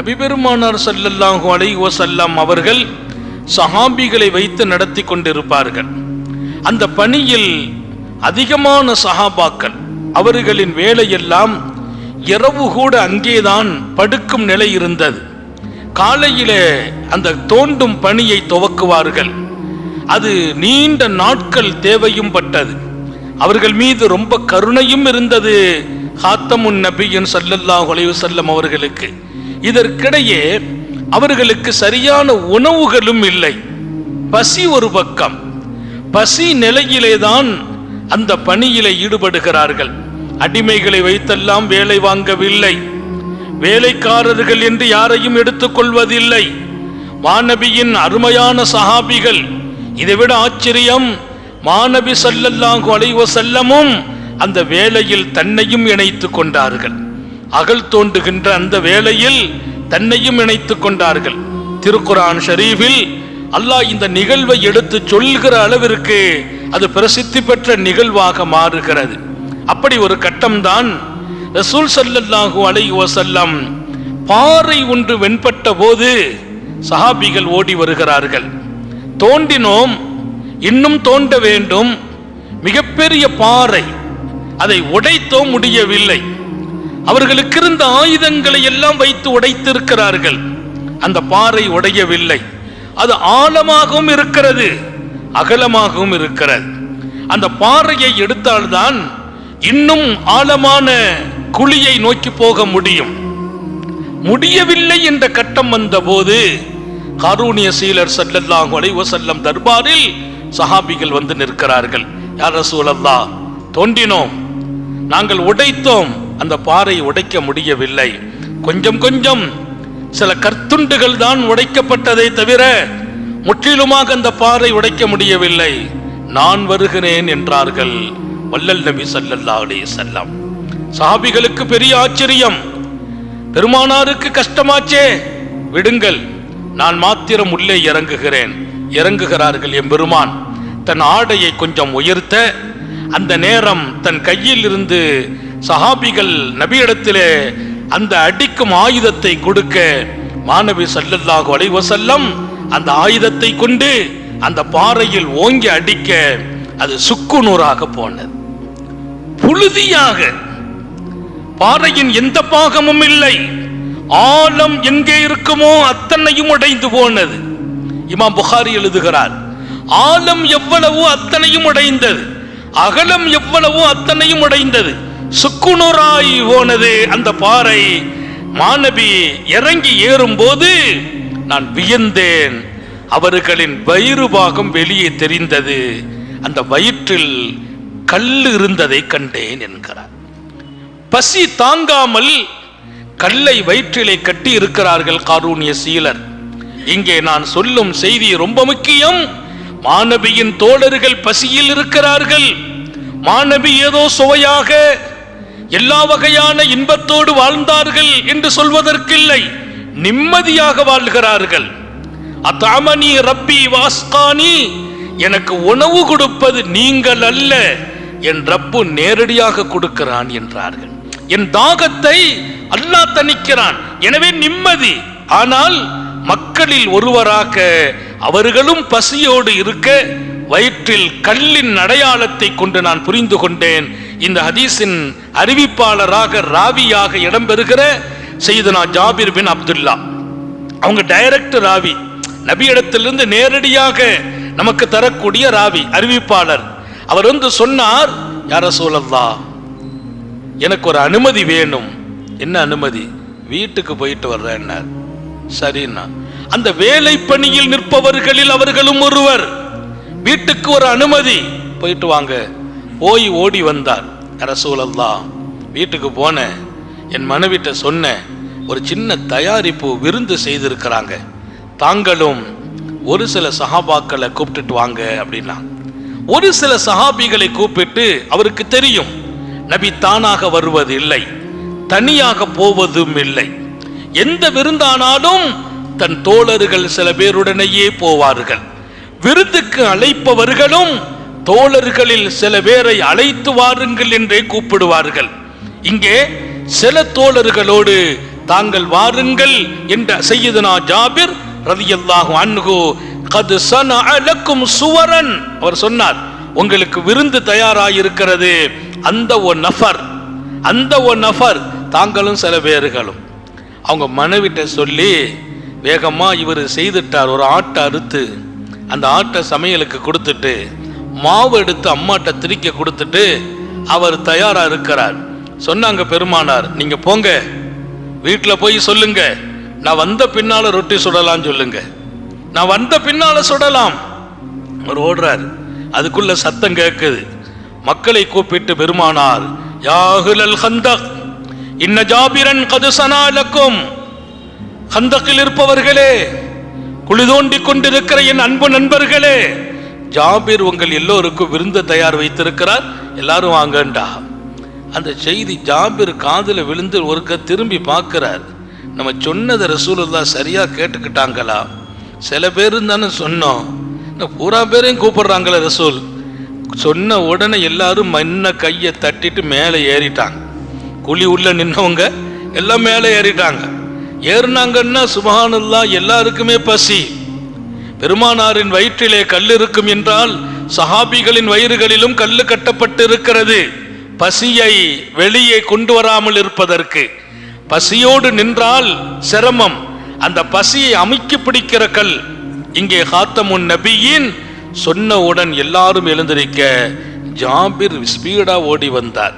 நபிபெருமானார் ஸல்லல்லாஹு அலைஹி வஸல்லம் அவர்கள் சஹாபிகளை வைத்து நடத்தி கொண்டிருப்பார்கள். அந்த பணியில் அதிகமான சஹாபாக்கள் அவர்களின் வேலையெல்லாம் இரவு கூட அங்கேதான் படுக்கும் நிலை இருந்தது. காலையிலே அந்த தோண்டும் பணியை துவக்குவார்கள். அது நீண்ட நாட்கள் தேவையும் பட்டது. அவர்கள் மீது ரொம்ப கருணையும் இருந்தது ஹாத்தமுன் நபியின் சல்லல்லாஹ் அலைஹி செல்லம் அவர்களுக்கு. இதற்கிடையே அவர்களுக்கு சரியான உணவுகளும் இல்லை. பசி ஒரு பக்கம். பசி நிலையிலேதான் அந்த பணியிலே ஈடுபடுகிறார்கள். அடிமைகளை வைத்தெல்லாம் வேலை வாங்கவில்லை. வேலைக்காரர்கள் என்று யாரையும் எடுத்துக்கொள்வதில்லை. மாணவியின் அருமையான சஹாபிகள் இதைவிட ஆச்சரியம் மாணவி ஸல்லல்லாஹு அலைவ செல்லமும் அந்த வேலையில் தன்னையும் இணைத்துக் கொண்டார்கள். அகல் தோண்டுகின்ற அந்த வேளையில் தன்னையும் இணைத்துக் கொண்டார்கள். திருக்குரான் ஷரீஃபில் அல்லாஹ் இந்த நிகழ்வை எடுத்து சொல்கிற அளவிற்கு அது பிரசித்தி பெற்ற நிகழ்வாக மாறுகிறது. அப்படி ஒரு கட்டம்தான் ரசூல் சல்லல்லாஹு அலை வசல்லம் பாறை ஒன்று வெண்பட்ட போது சஹாபிகள் ஓடி வருகிறார்கள். தோண்டினோம் இன்னும் தோண்ட வேண்டும். மிகப்பெரிய பாறை. அதை உடைத்தோம் முடியவில்லை. அவர்களுக்கு இருந்த ஆயுதங்களை எல்லாம் வைத்து உடைத்திருக்கிறார்கள். அந்த பாறை உடையவில்லை. அது ஆழமாகவும் இருக்கிறது அகலமாகவும் இருக்கிறது. அந்த பாறையை எடுத்தால்தான் இன்னும் ஆழமான குழியை நோக்கி போக முடியும். முடியவில்லை என்ற கட்டம் வந்தபோது காரூணிய சீலர் ஸல்லல்லாஹு அலைஹி செல்லம் தர்பாரில் சஹாபிகள் வந்து நிற்கிறார்கள். யார் ரசூலல்லா தோண்டினோம் நாங்கள் உடைத்தோம் அந்த பாறை உடைக்க முடியவில்லை. கொஞ்சம் கொஞ்சம் சில கற்துண்டுகள் தான் உடைக்கப்பட்டதை தவிர முற்றிலுமாக அந்த பாறை உடைக்க முடியவில்லை. நான் வருகிறேன் என்றார்கள் வல்லல் நபி சல்லல்லா அலே செல்லம் சஹாபிகளுக்கு பெரிய ஆச்சரியம். பெருமானாருக்கு கஷ்டமாச்சே. விடுங்கள் நான் மாத்திரம் உள்ளே இறங்குகிறேன். இறங்குகிறார்கள் எம்பெருமான் தன் ஆடையை கொஞ்சம் உயர்த்த அந்த நேரம் தன் கையில் இருந்து சஹாபிகள் நபியிடத்திலே அந்த அடிக்கும் ஆயுதத்தை கொடுக்க மாணவி சல்லல்லாஹு அலைவசல்லம் அந்த ஆயுதத்தை கொண்டு அந்த பாறையில் ஓங்கி அடிக்க அது சுக்குநூறாக போனது. புழுதியாக பாறையின் எந்த பாகமும் இல்லை. ஆழம் எங்கே இருக்குமோ அத்தனையும் உடைந்து போனது. இமாம் புகாரி எழுதுகிறார் ஆழம் எவ்வளவோ அத்தனையும் உடைந்தது. அகலம் எவ்வளவோ அத்தனையும் உடைந்தது. சுக்குநூறாய் போனது அந்த பாறை. மாணவி இறங்கி ஏறும்போது நான் வியந்தேன். அவர்களின் வயிறு பாகம் வெளியே தெரிந்தது. அந்த வயிற்றில் கல் இருந்ததை கண்டேன் என்கிறார். பசி தாங்காமல் கல்லை வயிற்றிலே கட்டி இருக்கிறார்கள் காரூணிய சீலர். இங்கே நான் சொல்லும் செய்தி ரொம்ப முக்கியம். மாணவியின் தோழர்கள் பசியில் இருக்கிறார்கள். மாணவி ஏதோ சுவையாக எல்லா வகையான இன்பத்தோடு வாழ்ந்தார்கள் என்று சொல்வதற்கில்லை. நிம்மதியாக வாழ்கிறார்கள். அத்தாமணி ரப்பி வாஸ்கானி எனக்கு உணவு கொடுப்பது நீங்கள் அல்ல என் ரப்பு நேரடியாக கொடுக்கிறான் என்றார்கள். என் தாகத்தை அல்லாஹ் தணிக்கிறான். எனவே நிம்மதி. ஆனால் மக்களில் ஒருவராக அவர்களும் பசியோடு இருக்க வயிற்றில் கல்லின் அடையாளத்தை கொண்டு நான் புரிந்து கொண்டேன். இந்த ஹதீஸின் அறிவிப்பாளராக ராவியாக இடம்பெறுகிற செய்தனா ஜாபிர் பின் அப்துல்லா. அவங்க டைரக்ட் ராவி. நபியிடத்திலிருந்து நேரடியாக நமக்கு தரக்கூடிய ராவி அறிவிப்பாளர். அவர் வந்து சொன்னார் யார சூழல்லா எனக்கு ஒரு அனுமதி வேணும். என்ன அனுமதி? வீட்டுக்கு போயிட்டு வர்றேன்னார். சரிண்ணா. அந்த வேலை பணியில் நிற்பவர்களில் அவர்களும் ஒருவர். வீட்டுக்கு ஒரு அனுமதி. போயிட்டு வாங்க. போய் ஓடி வந்தார். அரசூலல்லா வீட்டுக்கு போனேன் என் மனைவிட்ட சொன்னேன் ஒரு சின்ன தயாரிப்பு விருந்து செய்திருக்கிறாங்க. தாங்களும் ஒரு சில சஹாபாக்களை கூப்பிட்டுட்டு வாங்க அப்படின்னா ஒரு சில சஹாபிகளை கூப்பிட்டு அவருக்கு தெரியும் நபி தானாக வருவது இல்லை தனியாக போவதும் இல்லை. எந்த விருந்தானாலும் தன் தோழர்கள் சில பேருடனேயே போவார்கள். விருந்துக்கு அழைப்பவர்களும் தோழர்களில் சில பேரை அழைத்து வாருங்கள் என்றே கூப்பிடுவார்கள். இங்கே சில தோழர்களோடு தாங்கள் வாருங்கள் என்ற செய்யதுனா ஜாபிர் ரதியல்லாஹு அன்ஹு கது சன லக்கும் சுவரன். அவர் சொன்னார் உங்களுக்கு விருந்து தயாராயிருக்கிறது. அந்த ஒரு நஃபர் அந்த ஒரு நஃபர் தாங்களும் சில பேர்களும். அவங்க மனைவிட்ட சொல்லி வேகமாக இவர் செய்துட்டார் ஒரு ஆட்டை அறுத்து அந்த ஆட்டை சமையலுக்கு கொடுத்துட்டு மாவு எடுத்து அம்மாட்ட திரிக்க கொடுத்துட்டு அவர் தயாரா இருக்கிறார். சொன்னாங்க பெருமானார் நீங்க போங்க. வீட்டில் போய் சொல்லுங்க. நான் வந்த பின்னால ரொட்டி சுடலாம் சொல்லுங்க. நான் வந்த பின்னால சுடலாம். அவர் ஓடுறார். அதுக்குள்ள சத்தம் கேட்குது. மக்களை கூப்பிட்டு பெருமானார் யாகுலல் ஹந்தக் இன்ன ஜாபிரன் கதுசனா இலக்கும் ஹந்தக்கில் இருப்பவர்களே குழி தோண்டி கொண்டிருக்கிற என் அன்பு நண்பர்களே ஜாபீர் உங்கள் எல்லோருக்கும் விருந்து தயார் வைத்திருக்கிறார். எல்லாரும் வாங்கண்டா. அந்த செய்தி ஜாபீர் காதில் விழுந்து ஒருக்க திரும்பி பார்க்கிறார். நம்ம சொன்னதை ரசூலுல்லா சரியாக கேட்டுக்கிட்டாங்களா? சில பேர் தானே சொன்னோம். இன்னும் பூரா பேரையும் கூப்பிடுறாங்களே ரசூல். சொன்ன உடனே எல்லாரும் மண்ணை கையை தட்டிட்டு மேலே ஏறிட்டாங்க. குழி உள்ள நின்னவங்க எல்லாம் மேலே ஏறிட்டாங்க. ஏறினாங்கன்னா சுபஹானல்லா எல்லாருக்குமே பசி. பெருமானாரின் வயிற்றிலே கல் இருக்கும் என்றால் சஹாபிகளின் வயிறுகளிலும் கல்லு கட்டப்பட்டு இருக்கிறது பசியை வெளியே கொண்டு வராமல் இருப்பதற்கு. பசியோடு நின்றால் சிரமம். அந்த பசியை அமைக்கி பிடிக்கிற கல். இங்கே ஹாத்தமுன் நபியின் சொன்னவுடன் எல்லாரும் எழுந்திருக்க ஜாபிர் ஸ்பீடா ஓடி வந்தார்.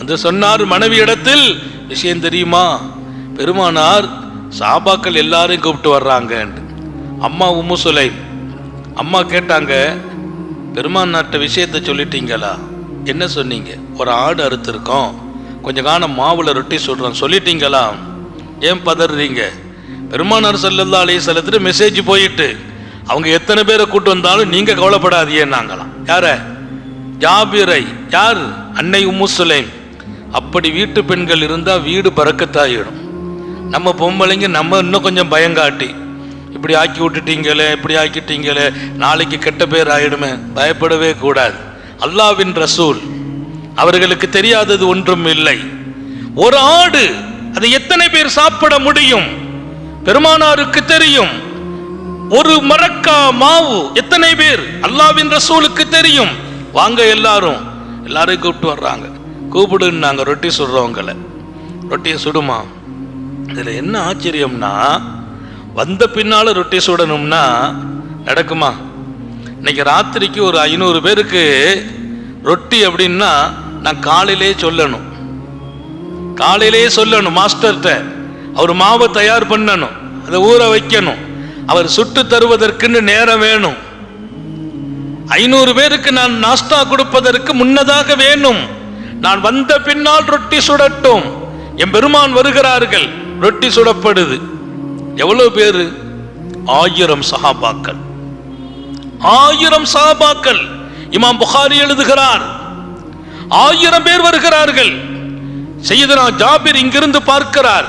அந்த சொன்னார் மனைவி இடத்தில் விஷயம் தெரியுமா? பெருமானார் சாபாக்கள் எல்லாரையும் கூப்பிட்டு வர்றாங்க அம்மா உம்மு சுலை அம்மா கேட்டாங்க பெருமானாட்ட விஷயத்தை சொல்லிட்டீங்களா? என்ன சொன்னீங்க? ஒரு ஆடு அறுத்திருக்கோம். கொஞ்சம் காலம் மாவுல ரொட்டி சொல்கிறோம் சொல்லிட்டீங்களா? ஏன் பதறீங்க? பெருமானார் சல்லல்லா அலையை ஸல்லத்துக்கு மெசேஜ் போயிட்டு அவங்க எத்தனை பேரை கூட்டு வந்தாலும் நீங்கள் கவலைப்படாதியே நாங்களாம். யார? ஜாபிரை. யார்? அன்னை உம்மு சுலைம். அப்படி வீட்டு பெண்கள் இருந்தால் வீடு பறக்கத்தாயிடும். நம்ம பொம்பளைங்க நம்ம இன்னும் கொஞ்சம் பயங்காட்டி இப்படி ஆக்கி விட்டுட்டீங்களே இப்படி ஆக்கிட்டீங்களே நாளைக்கு கெட்ட பேர் ஆயிடுமே பயப்படவே கூடாது. அல்லாவின் ரசூல் அவர்களுக்கு தெரியாதது ஒன்றும் இல்லை. ஒரு ஆடு அதை எத்தனை பேர் சாப்பிட முடியும்? பெருமானாருக்கு தெரியும். ஒரு மரக்கா மாவு எத்தனை பேர்? அல்லாவின் ரசூலுக்கு தெரியும். வாங்க எல்லாரும் எல்லாரையும் கூப்பிட்டு வர்றாங்க. கூப்பிடுன்னு நாங்கள் ரொட்டி சுடுறவங்களை. ரொட்டியை சுடுமா? இதில் என்ன ஆச்சரியம்னா வந்த பின்னால ரொட்டி சுடணும்னா நடக்குமா? இன்னைக்கு ராத்திரிக்கு ஒரு ஐநூறு பேருக்கு ரொட்டி அப்படின்னா நான் காலையிலே சொல்லணும். காலையிலே சொல்லணும் மாஸ்டர்கிட்ட. அவர் மாவை தயார் பண்ணணும் அதை ஊற வைக்கணும். அவர் சுட்டு தருவதற்குன்னு நேரம் வேணும். ஐநூறு பேருக்கு நான் நாஸ்தா கொடுப்பதற்கு முன்னதாக வேணும். நான் வந்த பின்னால் ரொட்டி சுடட்டும். என் பெருமான் வருகிறார்கள் ரொட்டி சுடப்படுது. எவ்வளவு பேர்? ஆயிரம் சஹாபாக்கள். ஆயிரம் சஹாபாக்கள். இமாம் புகாரி எழுதுகிறார். ஆயிரம் பேர் வருகிறார்கள். செய்தனா ஜாபிர் இங்கிருந்து பார்க்கிறார்.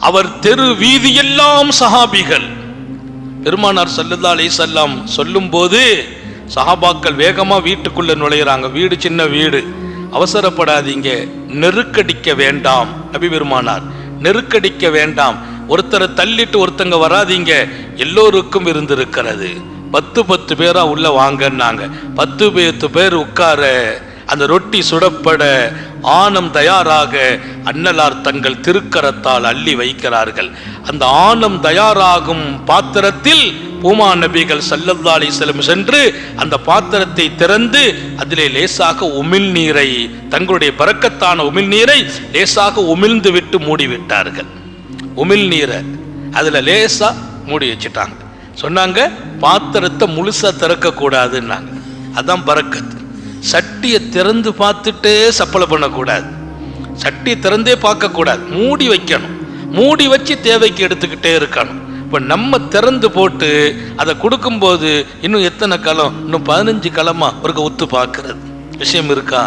அவர் தெரு வீதியெல்லாம் சஹாபிகள். பெருமானார் சல்லல்லா சொல்லும் சொல்லும்போது சஹாபாக்கள் வேகமாக வீட்டுக்குள்ள நுழையிறாங்க. வீடு சின்ன வீடு. அவசரப்படாதீங்க. நெருக்கடிக்க வேண்டாம். நபி பெருமானார் நெருக்கடிக்க வேண்டாம். ஒருத்தரை தள்ளிட்டு ஒருத்தங்க வராதீங்க. எல்லோருக்கும் இருந்திருக்கிறது பத்து பத்து பேரா உள்ள வாங்கன்னாங்க. பத்து பத்து பேர் உட்கார அந்த ரொட்டி சுடப்பட ஆணம் தயாராக அன்னலார் தங்கள் திருக்கரத்தால் அள்ளி வைக்கிறார்கள். அந்த ஆணம் தயாராகும் பாத்திரத்தில் பூமா நபிகள் சல்லல்லா அலிஸ்லம் சென்று அந்த பாத்திரத்தை திறந்து அதிலே லேசாக உமிழ் நீரை தங்களுடைய பறக்கத்தான உமிழ் நீரை லேசாக உமிழ்ந்து விட்டு மூடிவிட்டார்கள். உமிழ் நீரை அதில் லேசாக மூடி வச்சுட்டாங்க. சொன்னாங்க பாத்திரத்தை முழுசாக திறக்கக்கூடாதுன்னாங்க அதான் பறக்கத்து. சட்டியை திறந்து பார்த்துட்டே சப்பளை பண்ணக்கூடாது. சட்டியை திறந்தே பார்க்கக்கூடாது மூடி வைக்கணும். மூடி வச்சு தேவைக்கு எடுத்துக்கிட்டே இருக்கணும். இப்போ நம்ம திறந்து போட்டு அதை கொடுக்கும்போது இன்னும் எத்தனை களம்? இன்னும் பதினஞ்சு களமா? ஒருக்க ஒத்து பார்க்கறது. விஷயம் இருக்கா?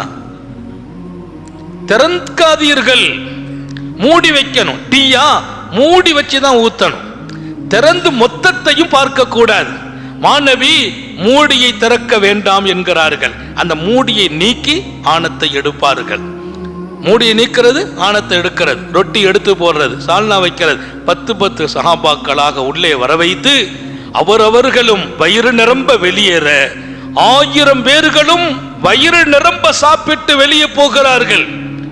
திறக்காதீர்கள் மூடி வைக்கணும். டீயா? மூடி வச்சு தான் ஊத்தணும். திறந்து மொத்தத்தையும் பார்க்க கூடாது மாணவி மூடியை திறக்க வேண்டாம் என்கிறார்கள். அந்த மூடியை நீக்கி ஆணத்தை எடுப்பார்கள். மூடியை நீக்கிறது ஆணத்தை எடுக்கிறது. ரொட்டி எடுத்து போடுறது சால்னா வைக்கிறது. பத்து பத்து சகாபாக்களாக உள்ளே வர வைத்து அவரவர்களும் வயிறு நிரம்ப வெளியேற ஆயிரம் பேர்களும் வயிறு நிரம்ப சாப்பிட்டு வெளியே போகிறார்கள்.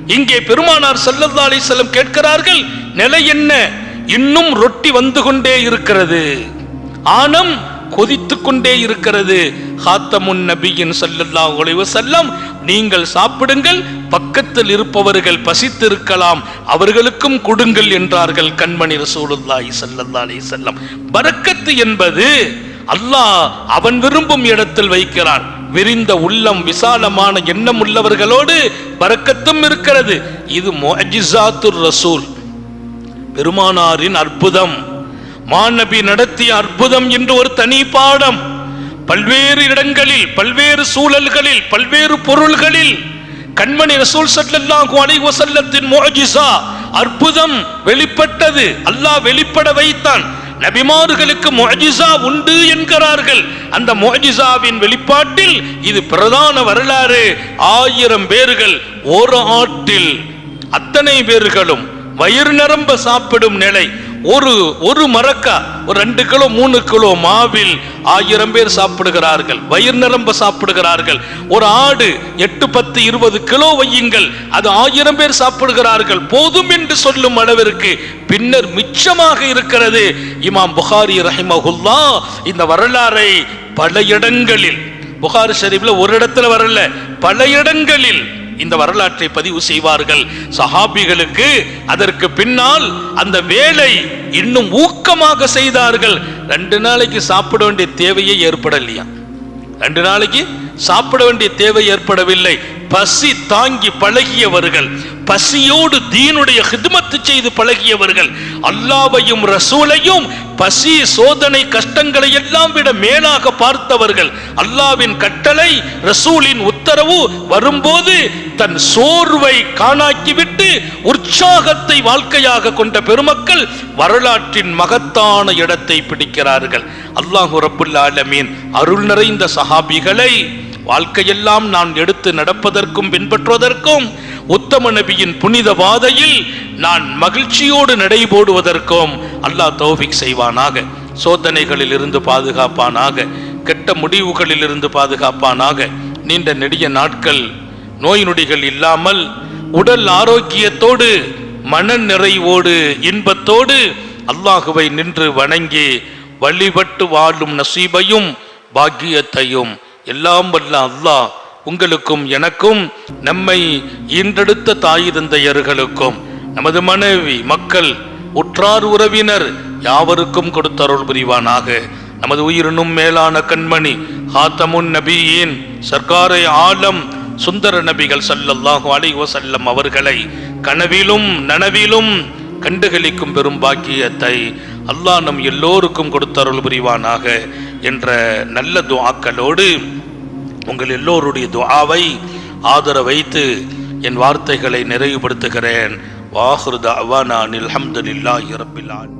இங்கே பெருமானார் ஸல்லல்லாஹு அலி செல்லம் கேட்கிறார்கள் நிலை என்ன? இன்னும் ரொட்டி வந்து கொண்டே இருக்கிறது. ஆனம் கொதித்து கொண்டே இருக்கிறது. ஹாத்தமுன் நபியின் செல்லல்லா ஒளிவு செல்லம் நீங்கள் சாப்பிடுங்கள் பக்கத்தில் இருப்பவர்கள் பசித்திருக்கலாம் அவர்களுக்கும் கொடுங்கள் என்றார்கள் கண்மணி ரசூலுல்லாஹி ஸல்லல்லாஹு அலி செல்லம் பரக்கத்து என்பது அல்லாஹ் அவன் விரும்பும் இடத்தில் வைக்கிறான். விரிந்த உள்ளம் விசாலமான எண்ணம் உள்ளவர்களோடு பறக்கத்தும் இருக்கிறது. இது மொஜிசாத்துர் ரசூல். பெருமானாரின் அற்புதம். மாநபி நடத்திய அற்புதம் என்று ஒரு தனி பாடம். பல்வேறு இடங்களில் பல்வேறு சூழல்களில் பல்வேறு பொருள்களில் கண்மணி ரசூல் ஸல்லல்லாஹு அலைஹி வஸல்லத்தின் முஅஜிசா அற்புதம் வெளிப்பட்டது. அல்லாஹ் வெளிப்பட வைத்தான். நபிமார்களுக்கு மொஜிசா உண்டு என்கிறார்கள். அந்த மொஜிசாவின் வெளிப்பாட்டில் இது பிரதான வரலாறு. ஆயிரம் பேர்கள் ஒரு ஆட்டில் அத்தனை பேர்களும் வயிறு நிரம்ப சாப்பிடும் நிலை. ஒரு ஒரு மரக்கா ஒரு ரெண்டு கிலோ மூணு கிலோ மாவில் ஆயிரம் பேர் சாப்பிடுகிறார்கள் வயிறு நிரம்ப சாப்பிடுகிறார்கள். ஒரு ஆடு எட்டு பத்து இருபது கிலோ வையுங்கள் அது ஆயிரம் பேர் சாப்பிடுகிறார்கள். போதும் என்று சொல்லும் அளவிற்கு பின்னர் மிச்சமாக இருக்கிறது. இமாம் புகாரி ரஹிமகுல்லா இந்த வரலாறை பல இடங்களில் புகாரி ஷரீஃப்ல ஒரு இடத்துல வரல பல இடங்களில் இந்த வரலாற்றை பதிவு செய்வார்கள். சஹாபிகளுக்கு அதற்கு பின்னால் அந்த வேலை இன்னும் ஊக்கமாக செய்தார்கள். ரெண்டு நாளைக்கு சாப்பிட வேண்டிய தேவையே ஏற்படலையா? ரெண்டு நாளைக்கு சாப்பிட வேண்டிய தேவை ஏற்படவில்லை. பசி தாங்கி பழகியவர்கள் பசியோடு தீனுடைய ஹிதமத்து செய்து பழகியவர்கள் அல்லாவையும் ரசூலையும் பசி சோதனை கஷ்டங்களை எல்லாம் விட மேலாக பார்த்தவர்கள். அல்லாவின் கட்டளை ரசூலின் உத்தரவு வரும்போது தன் சோர்வை காணாக்கிவிட்டு உற்சாகத்தை வாழ்க்கையாக கொண்ட பெருமக்கள் வரலாற்றின் மகத்தான இடத்தை பிடிக்கிறார்கள். அல்லாஹு ரப்புல் ஆலமீன் அருள் நிறைந்த சஹாபிகளை வாழ்க்கையெல்லாம் நான் எடுத்து நடப்பதற்கும் பின்பற்றுவதற்கும் உத்தம நபியின் புனித வாதையில் நான் மகிழ்ச்சியோடு நடைபோடுவதற்கும் அல்லாஹ் தௌஃபிக் செய்வானாக. சோதனைகளில் இருந்து பாதுகாப்பானாக. கெட்ட முடிவுகளில் இருந்து பாதுகாப்பானாக. நீண்ட நெடிய நாட்கள் நோய் நொடிகள் இல்லாமல் உடல் ஆரோக்கியத்தோடு மன நிறைவோடு இன்பத்தோடு அல்லாஹுவை நின்று வணங்கி வழிபட்டு வாழும் நசீபையும் பாக்கியத்தையும் எல்லாம் வல்ல அல்லாஹ் உங்களுக்கும் எனக்கும் நம்மை ஈன்றெடுத்த தாய் தந்தையர்களுக்கும் நமது மனைவி மக்கள் உற்றார் உறவினர் யாவருக்கும் கொடுத்தருள் புரிவானாக. நமது உயிரினும் மேலான கண்மணி ஹாத்தமுன் நபியின் சர்க்காரை ஆலம் சுந்தர நபிகள் சல்லல்லாஹு அலைஹி செல்லம் அவர்களை கனவிலும் நனவிலும் கண்டுகளிக்கும் பெரும் பாக்கியத்தை அல்லாஹ் நம் எல்லோருக்கும் கொடுத்தருள் புரிவானாக என்ற நல்ல துவாக்களோடு உங்கள் எல்லோருடைய துவாவை ஆதரவு வைத்து என் வார்த்தைகளை நிறைவுபடுத்துகிறேன். வாஹிரு அவானா அனில் ஹம்துலில்லாஹி ரப்பில்